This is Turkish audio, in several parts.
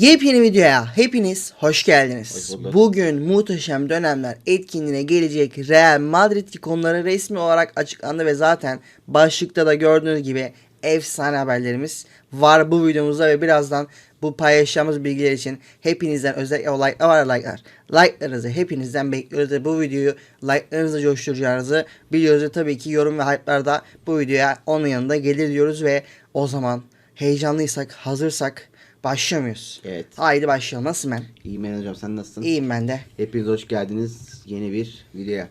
Yepyeni videoya hepiniz hoş geldiniz. Hoş. Bugün muhteşem dönemler etkinliğine gelecek Real Madrid ikonları resmi olarak açıklandı ve zaten başlıkta da gördüğünüz gibi efsane haberlerimiz var bu videomuzda ve birazdan bu paylaşacağımız bilgiler için hepinizden özellikle o like'lar var like'lar. Like'larınızı hepinizden bekliyoruz ve bu videoyu like'larınızı coşturacağınızı biliyoruz ve tabii ki yorum ve hype'lar da bu videoya onun yanında gelir diyoruz ve o zaman heyecanlıysak hazırsak başlıyor muyuz? Evet. Haydi başlayalım. Nasılsın ben? İyiyim ben hocam sen nasılsın? İyiyim ben de. Hepiniz hoş geldiniz yeni bir videoya.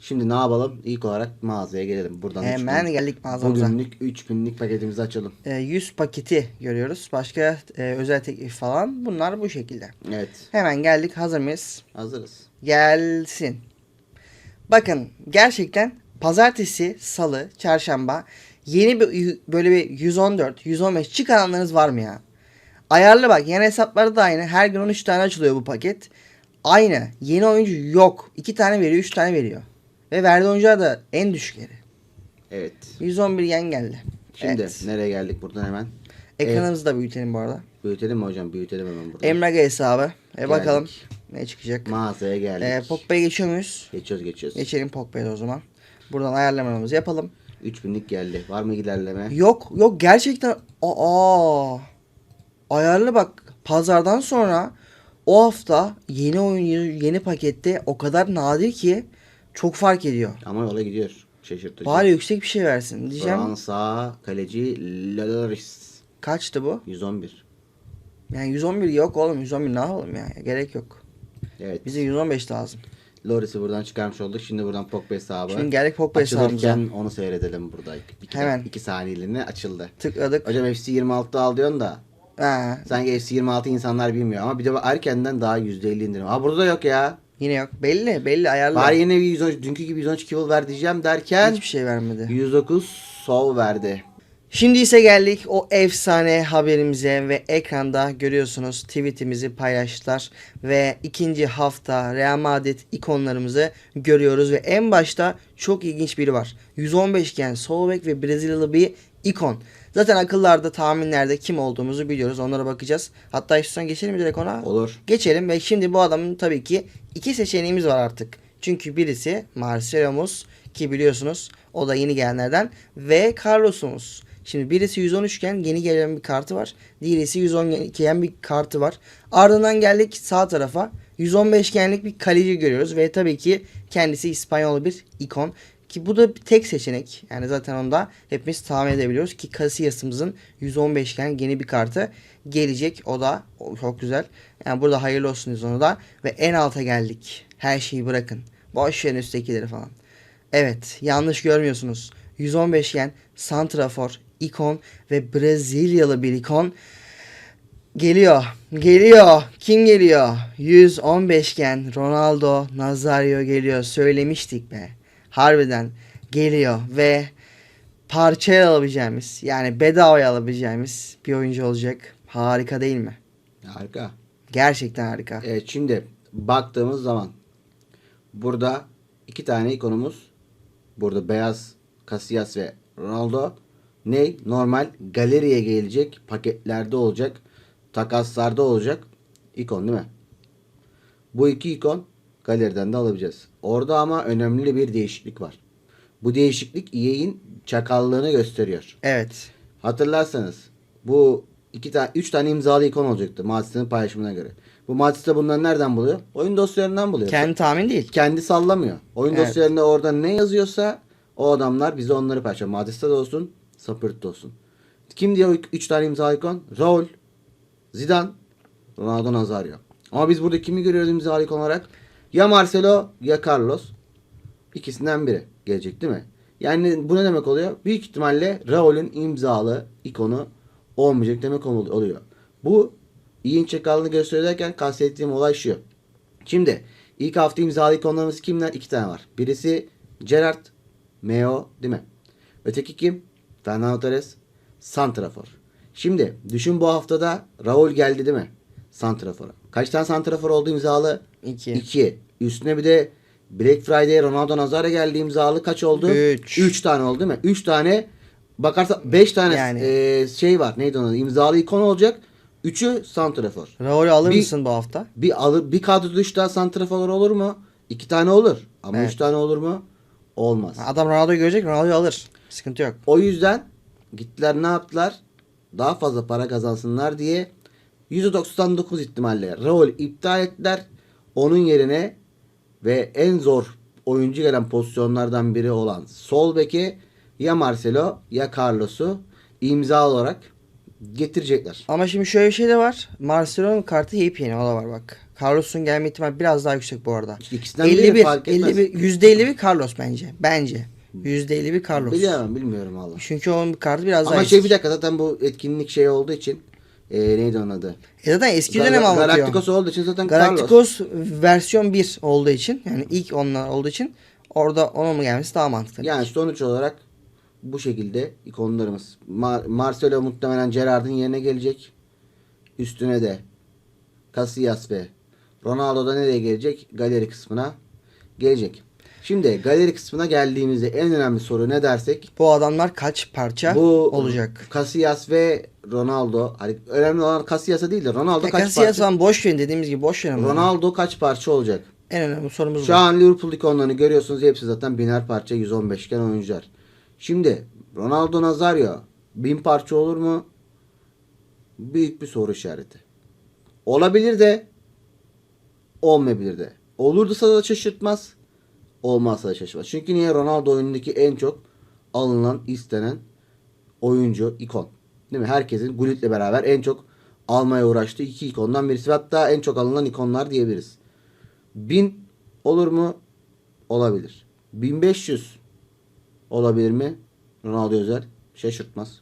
Şimdi ne yapalım? İlk olarak mağazaya gelelim. Buradan Hemen gün- geldik mağazamıza. Bugünlük 3000'lik paketimizi açalım. Ee, 100 paketi görüyoruz. Başka e, özel teklif falan. Bunlar bu şekilde. Evet. Hemen geldik. Hazır mıyız? Hazırız. Gelsin. Bakın gerçekten pazartesi, salı, çarşamba yeni bir böyle bir 114, 115 çıkaranlarınız var mı ya? Ayarlı bak yeni hesapları da aynı. Her gün 13 tane açılıyor bu paket. Aynı. Yeni oyuncu yok. 2 tane veriyor, 3 tane veriyor. Ve verdiği oyuncular da en düşükleri. Evet. 111 yen geldi. Şimdi Evet. nereye geldik buradan hemen? Ekranımızı da büyütelim bu arada. Büyütelim mi hocam? Büyütelim hemen buradan. Emrage hesabı. E Geldik. bakalım ne çıkacak. Mağazaya geldik. E, Pogba'ya geçiyor muyuz? Geçiyoruz geçiyoruz. Geçelim Pogba'ya o zaman. Buradan ayarlamalarımızı yapalım. 3000'lik geldi. Var mı ilerleme? Yok yok gerçekten aa ayarlı bak pazardan sonra o hafta yeni oyun yeni pakette o kadar nadir ki çok fark ediyor. Ama yola gidiyor. Şaşırtıcı. Bari yüksek bir şey versin diyeceğim. Fransa kaleci Loris. Kaçtı bu? 111. Yani 111 yok oğlum 111 ne yapalım ya gerek yok. Evet. Bize 115 lazım. Loris'i buradan çıkarmış olduk. Şimdi buradan Pogba hesabı. Şimdi geldik Pogba hesabımıza. Onu seyredelim burada. İki, Hemen. 2 saniyeliğine açıldı. Tıkladık. Hocam FC 26'da al diyorsun da Ha, sanki FC 26 insanlar bilmiyor ama bir de erkenden daha %50 indirim. Ha burada da yok ya. yine yok. Belli belli ayarlı. Bari yine bir 113, dünkü gibi 113 kivil ver diyeceğim derken Hiçbir şey vermedi. 109 sol verdi. Şimdi ise geldik o efsane haberimize ve ekranda görüyorsunuz tweetimizi paylaştılar ve ikinci hafta Real Madrid ikonlarımızı görüyoruz ve en başta çok ilginç biri var. 115 iken sol bek ve Brezilyalı bir ikon. Zaten akıllarda tahminlerde kim olduğumuzu biliyoruz onlara bakacağız. Hatta istiyorsan geçelim mi direkt ona? Olur. Geçelim ve şimdi bu adamın tabii ki iki seçeneğimiz var artık. Çünkü birisi Marcelo'muz ki biliyorsunuz o da yeni gelenlerden ve Carlos'umuz. Şimdi birisi 113 iken yeni gelen bir kartı var. Diğerisi 110 iken bir kartı var. Ardından geldik sağ tarafa. 115 ikenlik bir kaleci görüyoruz ve tabii ki kendisi İspanyol bir ikon. Ki bu da tek seçenek. Yani zaten onda hepimiz tahmin edebiliyoruz ki Casillas'ımızın 115 iken yeni bir kartı gelecek. O da o çok güzel. Yani burada hayırlı olsun diyoruz onu da. Ve en alta geldik. Her şeyi bırakın. Boş verin üsttekileri falan. Evet yanlış görmüyorsunuz. 115 iken Santrafor, ikon ve Brezilyalı bir ikon geliyor. Geliyor. Kim geliyor? 115 iken Ronaldo Nazario geliyor. Söylemiştik be. Harbiden geliyor ve parçaya alabileceğimiz yani bedavaya alabileceğimiz bir oyuncu olacak. Harika değil mi? Harika. Gerçekten harika. Evet şimdi baktığımız zaman burada iki tane ikonumuz burada beyaz Casillas ve Ronaldo ne normal galeriye gelecek paketlerde olacak takaslarda olacak ikon değil mi? Bu iki ikon galeriden de alabileceğiz. Orada ama önemli bir değişiklik var. Bu değişiklik EA'in çakallığını gösteriyor. Evet. Hatırlarsanız bu iki tane üç tane imzalı ikon olacaktı Madrid'in paylaşımına göre. Bu Madrid'de bunları nereden buluyor? Oyun dosyalarından buluyor. Kendi tahmin değil. Kendi sallamıyor. Oyun Evet. dosyalarında orada ne yazıyorsa o adamlar bize onları paylaşıyor. Madrid'de de olsun, Sapırt'ta olsun. Kim üç- üç tane imzalı ikon? Raul, Zidane, Ronaldo Nazario. Ama biz burada kimi görüyoruz imzalı ikon olarak? Ya Marcelo ya Carlos. İkisinden biri gelecek değil mi? Yani bu ne demek oluyor? Büyük ihtimalle Raul'ün imzalı ikonu olmayacak demek ol- oluyor. Bu iyi çakallığını gösterirken kastettiğim olay şu. Şimdi ilk hafta imzalı ikonlarımız kimler? İki tane var. Birisi Gerard Meo değil mi? Öteki kim? Fernando Torres Santrafor. Şimdi düşün bu haftada Raul geldi değil mi? Santrafor'a. Kaç tane Santrafor oldu imzalı? İki. 2. Üstüne bir de Black Friday Ronaldo Nazario geldi imzalı kaç oldu? Üç. 3 tane oldu değil mi? 3 tane bakarsa 5 tane Yani. e, şey var. Neydi onun? İmzalı ikon olacak. Üçü santrafor. Raul'ü alır Bir- mısın bu hafta? Bir alır bir kadroda üç tane santrafor olur mu? İki tane olur. Ama Evet. üç tane olur mu? Olmaz. Adam Ronaldo'yu görecek Ronaldo'yu alır. Sıkıntı yok. O yüzden gittiler ne yaptılar? Daha fazla para kazansınlar diye %99 ihtimalle Raul iptal ettiler. Onun yerine ve en zor oyuncu gelen pozisyonlardan biri olan sol beke ya Marcelo ya Carlos'u imza olarak getirecekler. Ama şimdi şöyle bir şey de var. Marcelo'nun kartı yepyeni o da var bak. Carlos'un gelme ihtimali biraz daha yüksek bu arada. İkisinden biri 51, fark etmez. 51, %51 Carlos bence. Bence. %51 Carlos. Biliyorum bilmiyorum valla. Çünkü onun kartı biraz daha Ama eski. şey bir dakika zaten bu etkinlik şey olduğu için e, neydi onun adı? E zaten eski Gal- dönem anlatıyor. Galacticos olduğu için zaten Carlos. Galacticos versiyon 1 olduğu için yani ilk onlar olduğu için orada onun mu gelmesi daha mantıklı. Yani sonuç olarak bu şekilde ikonlarımız. Mar- Marcelo muhtemelen Gerrard'ın yerine gelecek. Üstüne de Casillas ve Ronaldo da nereye gelecek? Galeri kısmına gelecek. Şimdi galeri kısmına geldiğimizde en önemli soru ne dersek? Bu adamlar kaç parça Bu olacak? Casillas ve Ronaldo. Hani önemli olan Casillas'a değil de Ronaldo Ya kaç Casillas parça? falan boş verin dediğimiz gibi boş verin. bunları. Ronaldo kaç parça olacak? En önemli sorumuz Şu bu. an Liverpool ikonlarını görüyorsunuz. Hepsi zaten biner parça 115 iken oyuncular. Şimdi Ronaldo Nazario bin parça olur mu? Büyük bir soru işareti. Olabilir de olmayabilir de. Olursa da şaşırtmaz. Olmazsa da şaşırtmaz. Çünkü niye Ronaldo oyunundaki en çok alınan, istenen oyuncu, ikon. Değil mi? Herkesin Gullit'le beraber en çok almaya uğraştığı iki ikondan birisi. Hatta en çok alınan ikonlar diyebiliriz. 1000 olur mu? Olabilir. 1500 olabilir mi? Ronaldo özel şaşırtmaz.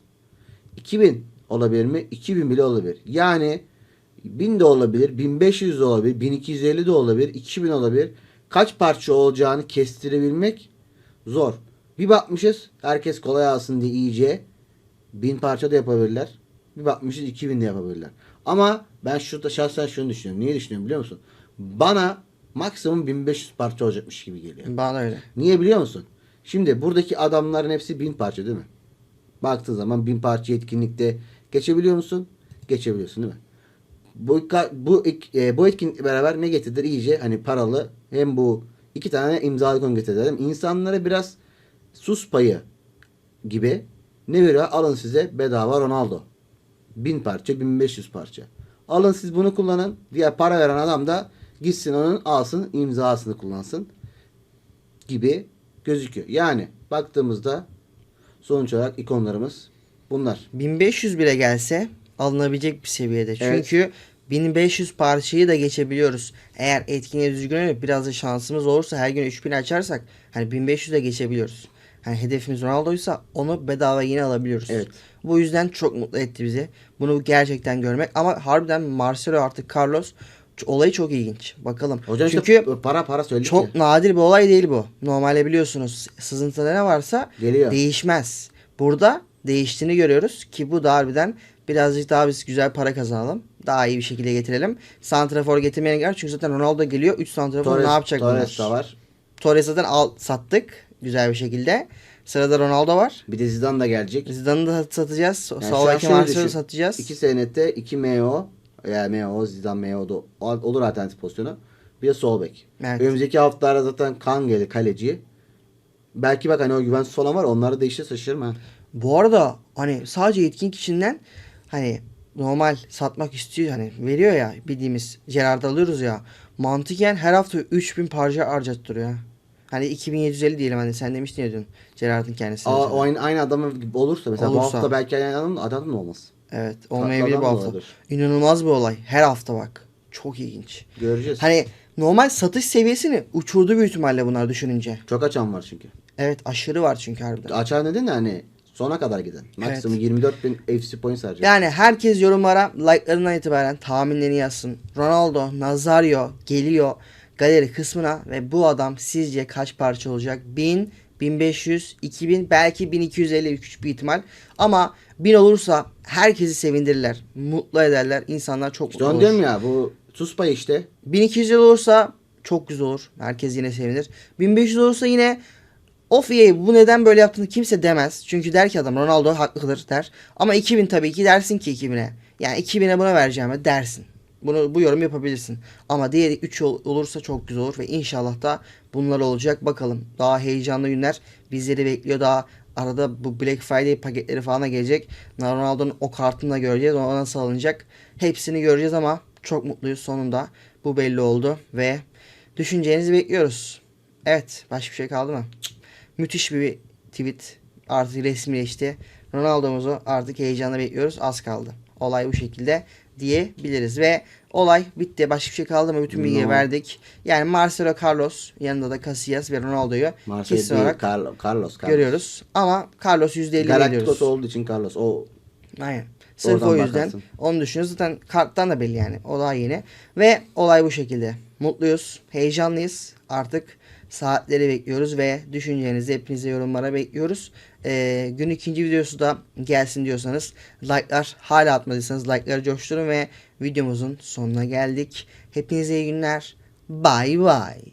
2000 olabilir mi? 2000 bile olabilir. Yani 1000 de olabilir, 1500 de olabilir, 1250 de olabilir, 2000 olabilir. Kaç parça olacağını kestirebilmek zor. Bir bakmışız herkes kolay alsın diye iyice 1000 parça da yapabilirler. Bir bakmışız 2000 de yapabilirler. Ama ben şurada şahsen şunu düşünüyorum. Niye düşünüyorum biliyor musun? Bana maksimum 1500 parça olacakmış gibi geliyor. Bana öyle. Niye biliyor musun? Şimdi buradaki adamların hepsi 1000 parça değil mi? Baktığın zaman 1000 parça etkinlikte geçebiliyor musun? Geçebiliyorsun değil mi? Bu bu e, bu etkinlikle beraber ne getirdiler? İyice hani paralı hem bu iki tane imzalı değil mi? İnsanlara biraz sus payı gibi ne veriyor? Alın size bedava Ronaldo. 1000 parça, 1500 parça. Alın siz bunu kullanın. Diğer para veren adam da gitsin onun alsın imzasını kullansın gibi gözüküyor. Yani baktığımızda sonuç olarak ikonlarımız bunlar. 1500 bile gelse alınabilecek bir seviyede. Evet. Çünkü 1500 parçayı da geçebiliyoruz. Eğer etkinliğe düzgün oynayıp biraz da şansımız olursa her gün 3000 açarsak hani 1500 de geçebiliyoruz. Hani hedefimiz Ronaldo'ysa onu bedava yine alabiliyoruz. Evet. Bu yüzden çok mutlu etti bizi. Bunu gerçekten görmek ama harbiden Marcelo artık Carlos olayı çok ilginç. Bakalım. Hocam Çünkü işte para para söyledik çok ya. nadir bir olay değil bu. Normalde biliyorsunuz sızıntıda ne varsa Geliyor. değişmez. Burada değiştiğini görüyoruz ki bu da harbiden birazcık daha biz güzel para kazanalım. Daha iyi bir şekilde getirelim. Santrafor getirmeye gerek çünkü zaten Ronaldo geliyor. 3 santrafor Torres, ne yapacak Torres bunlar? da var. Torres zaten al, sattık güzel bir şekilde. Sırada Ronaldo var. Bir de Zidane da gelecek. Zidane'ı da satacağız. Yani Sol Marcelo'yu düşün. satacağız. 2 senette 2 MO yani MO Zidane MO da ol- olur alternatif pozisyonu. Bir de sol bek. Evet. Önümüzdeki haftalarda zaten Kangeli kaleci. Belki bak hani o güvensiz olan var onları değiştir şaşırırım ha. Bu arada hani sadece etkinlik içinden hani normal satmak istiyor hani veriyor ya bildiğimiz Gerard alıyoruz ya mantıken her hafta 3000 parça harcattırıyor. ha. Hani 2750 diyelim hani sen demiştin ya dün Gerard'ın kendisi. Aa, o aynı, aynı adam gibi olursa mesela bu Olursa. hafta belki aynı adam, adam mı olmaz? Evet olmayabilir bu hafta. olabilir. İnanılmaz bir olay. Her hafta bak. Çok ilginç. Göreceğiz. Hani normal satış seviyesini uçurdu büyük ihtimalle bunlar düşününce. Çok açan var çünkü. Evet aşırı var çünkü harbiden. Açan dedin de hani sona kadar giden. Maksimum 24 bin FC points harcıyor. Yani herkes yorumlara like'larından itibaren tahminlerini yazsın. Ronaldo, Nazario geliyor galeri kısmına ve bu adam sizce kaç parça olacak? 1000, 1500, 2000 belki 1250 küçük bir ihtimal. Ama 1000 olursa herkesi sevindirirler. Mutlu ederler. İnsanlar çok İşte mutlu olur. diyorum ya bu sus payı işte. 1200 olursa çok güzel olur. Herkes yine sevinir. 1500 olursa yine of EA bu neden böyle yaptığını kimse demez. Çünkü der ki adam Ronaldo haklıdır der. Ama 2000 tabii ki dersin ki 2000'e. Yani 2000'e buna vereceğime dersin. Bunu bu yorum yapabilirsin. Ama diğeri 3 olursa çok güzel olur ve inşallah da bunlar olacak. Bakalım daha heyecanlı günler bizleri bekliyor. Daha arada bu Black Friday paketleri falan da gelecek. Ronaldo'nun o kartını da göreceğiz. O nasıl alınacak? Hepsini göreceğiz ama çok mutluyuz sonunda. Bu belli oldu ve düşüncenizi bekliyoruz. Evet, başka bir şey kaldı mı? Müthiş bir tweet artık resmileşti. Ronaldo'muzu artık heyecanla bekliyoruz. Az kaldı. Olay bu şekilde diyebiliriz ve olay bitti. Başka bir şey kaldı mı? Bütün bilgiyi No. verdik. Yani Marcelo Carlos yanında da Casillas ve Ronaldo'yu kesin olarak Carlos, Carlos, Carlos. görüyoruz. Ama Carlos %50 Galacticos veriyoruz. olduğu için Carlos. O Aynen. Sırf Oradan o yüzden bakarsın. onu düşünüyoruz. Zaten karttan da belli yani. O daha yeni. Ve olay bu şekilde. Mutluyuz. Heyecanlıyız. Artık saatleri bekliyoruz ve düşüncenizi hepinize yorumlara bekliyoruz. Ee, gün ikinci videosu da gelsin diyorsanız like'lar hala atmadıysanız like'ları coşturun ve videomuzun sonuna geldik. Hepinize iyi günler. Bye bye.